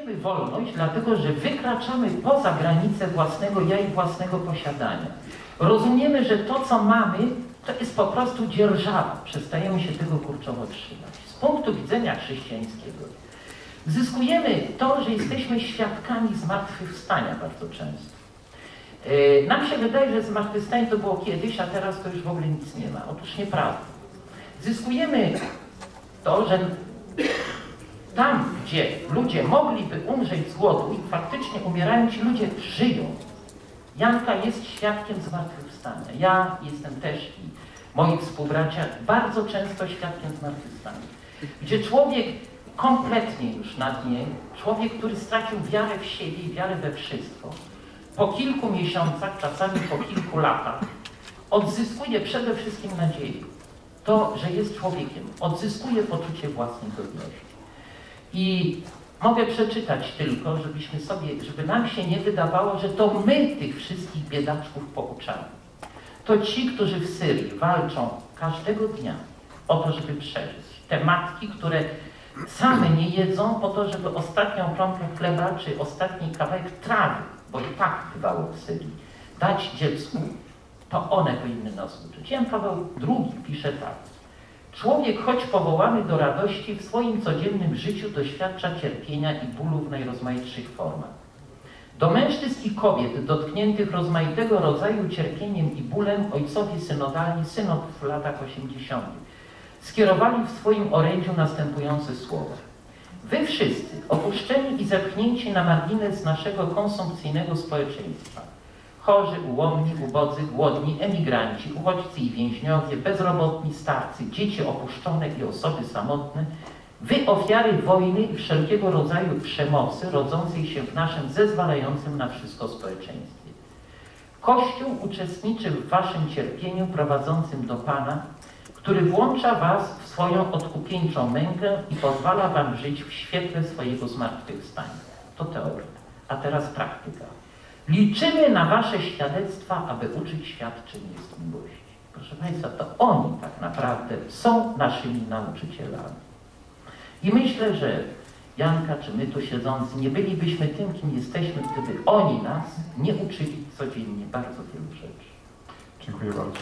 Czujemy wolność, dlatego że wykraczamy poza granice własnego ja i własnego posiadania. Rozumiemy, że to, co mamy, to jest po prostu dzierżawa. Przestajemy się tego kurczowo trzymać. Z punktu widzenia chrześcijańskiego zyskujemy to, że jesteśmy świadkami zmartwychwstania bardzo często. Yy, nam się wydaje, że zmartwychwstanie to było kiedyś, a teraz to już w ogóle nic nie ma. Otóż nieprawda. Zyskujemy to, że tam, gdzie ludzie mogliby umrzeć z głodu i faktycznie umierają, ci ludzie żyją. Janka jest świadkiem zmartwychwstania. Ja jestem też i moi współbracia bardzo często świadkiem zmartwychwstania. Gdzie człowiek kompletnie już na dnie, człowiek, który stracił wiarę w siebie i wiarę we wszystko, po kilku miesiącach, czasami po kilku latach, odzyskuje przede wszystkim nadzieję. To, że jest człowiekiem, odzyskuje poczucie własnej godności. I mogę przeczytać tylko, żebyśmy sobie, żeby nam się nie wydawało, że to my tych wszystkich biedaczków pouczamy. To ci, którzy w Syrii walczą każdego dnia o to, żeby przeżyć. Te matki, które same nie jedzą po to, żeby ostatnią kromkę chleba czy ostatni kawałek trawy, bo i tak bywało w Syrii, dać dziecku, to one powinny nas uczyć. Jan Paweł II pisze tak. Człowiek, choć powołany do radości, w swoim codziennym życiu doświadcza cierpienia i bólu w najrozmaitszych formach. Do mężczyzn i kobiet dotkniętych rozmaitego rodzaju cierpieniem i bólem ojcowie synodalni synod w latach 80. skierowali w swoim orędziu następujące słowa. Wy wszyscy, opuszczeni i zepchnięci na margines naszego konsumpcyjnego społeczeństwa, chorzy, ułomni, ubodzy, głodni, emigranci, uchodźcy i więźniowie, bezrobotni, starcy, dzieci opuszczone i osoby samotne, wy ofiary wojny i wszelkiego rodzaju przemocy rodzącej się w naszym zezwalającym na wszystko społeczeństwie. Kościół uczestniczy w waszym cierpieniu prowadzącym do Pana, który włącza was w swoją odkupieńczą mękę i pozwala wam żyć w świetle swojego zmartwychwstania. To teoria. A teraz praktyka. Liczymy na wasze świadectwa, aby uczyć świat, czym jest miłość. Proszę Państwa, to oni tak naprawdę są naszymi nauczycielami. I myślę, że Janka czy my tu siedzący nie bylibyśmy tym, kim jesteśmy, gdyby oni nas nie uczyli codziennie bardzo wielu rzeczy. Dziękuję bardzo.